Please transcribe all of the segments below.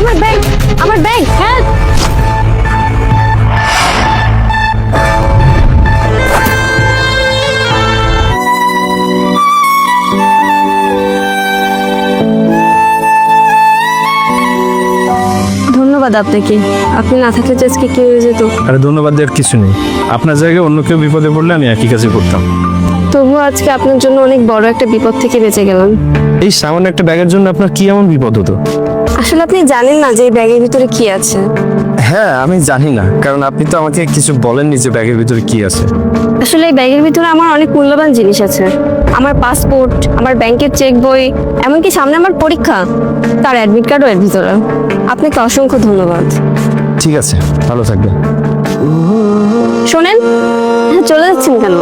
আমার ব্যাগ আমার bag help ধন্যবাদ আপনাকে। আপনি না থাকলে তো আজকে কি হয়ে যেত? আরে ধন্যবাদ দেওয়ার কিছু নেই। আপনার জায়গায় অন্য কেউ বিপদে পড়লে আমি একই কাজে করতাম। তবুও আজকে আপনার জন্য অনেক বড় একটা বিপদ থেকে বেঁচে গেলাম। এই সামান্য একটা ব্যাগের জন্য আপনার কি এমন বিপদ হতো? আসলে আপনি জানেন না যে এই ব্যাগের ভিতরে কি আছে। হ্যাঁ আমি জানি না কারণ আপনি তো আমাকে কিছু বলেননি যে ব্যাগের ভিতরে কি আছে। আসলে এই ব্যাগের ভিতরে আমার অনেক মূল্যবান জিনিস আছে। আমার পাসপোর্ট আমার ব্যাংকের চেক বই এমনকি সামনে আমার পরীক্ষা তার অ্যাডমিট কার্ডও এর ভিতরে। আপনাকে অসংখ্য ধন্যবাদ। ঠিক আছে ভালো থাকবেন। শোনেন হ্যাঁ চলে যাচ্ছেন কেন?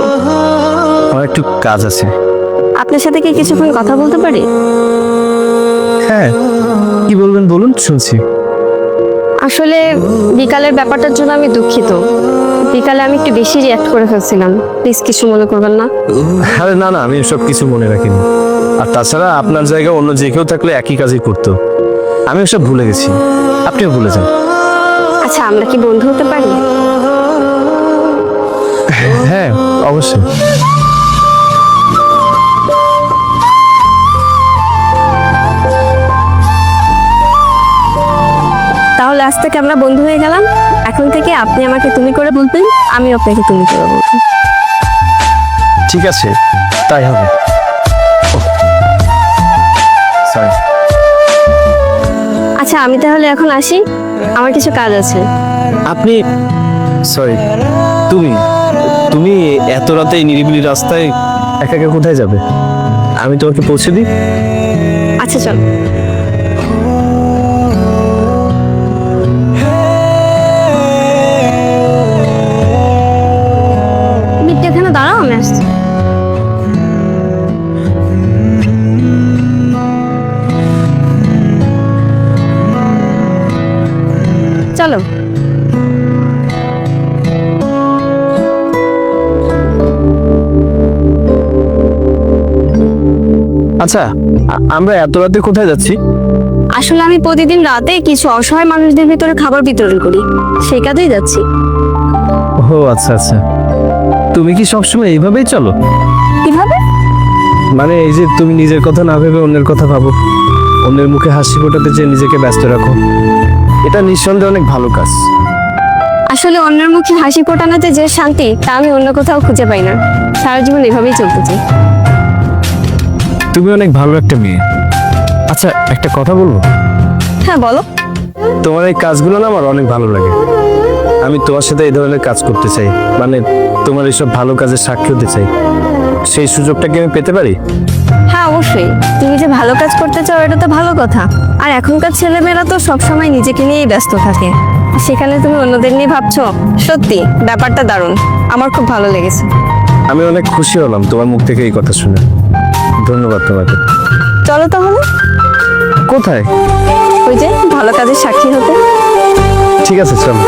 আমার একটু কাজ আছে। আপনার সাথে কি কিছুক্ষণ কথা বলতে পারি? শুনছি। আসলে বিকালের ব্যাপারটার জন্য আমি দুঃখিত। বিকালে আমি একটু বেশি রিয়াক্ট করে ফেলছিলাম। প্লিজ কিছু মনে করবেন না? আরে না না আমি এসব কিছু মনে রাখিনি। আর তাছাড়া আপনার জায়গায় অন্য যে কেউ থাকলে একই কাজই করতো। আমি ওসব ভুলে গেছি। আপনিও ভুলে যান। আচ্ছা আমরা কি বন্ধু হতে পারি? হ্যাঁ অবশ্যই। আজ থেকে আমরা বন্ধু হয়ে গেলাম। এখন থেকে আপনি আমাকে তুমি করে বলবেন আমি আপনাকে তুমি করে বলব। ঠিক আছে তাই হবে। আচ্ছা আমি তাহলে এখন আসি। আমার কিছু কাজ আছে। আপনি সরি তুমি তুমি এত রাতে এই নিরিবিলি রাস্তায় একা একা কোথায় যাবে? আমি তোমাকে পৌঁছে দিই। আচ্ছা চল। চলো। আচ্ছা আমরা এত রাতে কোথায় যাচ্ছি? আসলে আমি প্রতিদিন রাতে কিছু অসহায় মানুষদের ভিতরে খাবার বিতরণ করি সেই কাজেই যাচ্ছি। ও আচ্ছা আচ্ছা। তুমি কি সবসময় এইভাবেই চলো? কীভাবে? মানে এই যে তুমি নিজের কথা না ভেবে অন্যের কথা ভাবো। অন্যের মুখে হাসি ফোটাতে চেয়ে নিজেকে ব্যস্ত রাখো। এটা নিঃসন্দেহে অনেক ভালো কাজ। আসলে অন্যের মুখে হাসি ফোটানোতে যে শান্তি তা আমি অন্য কোথাও খুঁজে পাই না। সারা জীবন এভাবেই চলতে চাই। তুমি অনেক ভালো একটা মেয়ে। আচ্ছা একটা কথা বলব? হ্যাঁ বলো। তোমার এই কাজগুলো না আমার অনেক ভালো লাগে। আমি তোমার সাথে এই ধরনের কাজ করতে চাই। মানে তোমার এইসব ভালো কাজের সাক্ষী হতে চাই। সেই সুযোগটা কি আমি পেতে পারি? হ্যাঁ অবশ্যই। তুমি যে ভালো কাজ করতে চাও এটা তো ভালো কথা। আর এখনকার ছেলেমেয়েরা তো সবসময় নিজেকে নিয়েই ব্যস্ত থাকে। সেখানে তুমি অন্যদের নিয়ে ভাবছ সত্যি ব্যাপারটা দারুণ। আমার খুব ভালো লেগেছে। আমি অনেক খুশি হলাম তোমার মুখ থেকে এই কথা শুনে। ধন্যবাদ তোমাকে। চলো তাহলে। কোথায়? ওই যে ভালো কাজের সাক্ষী হতে। ঠিক আছে চলো।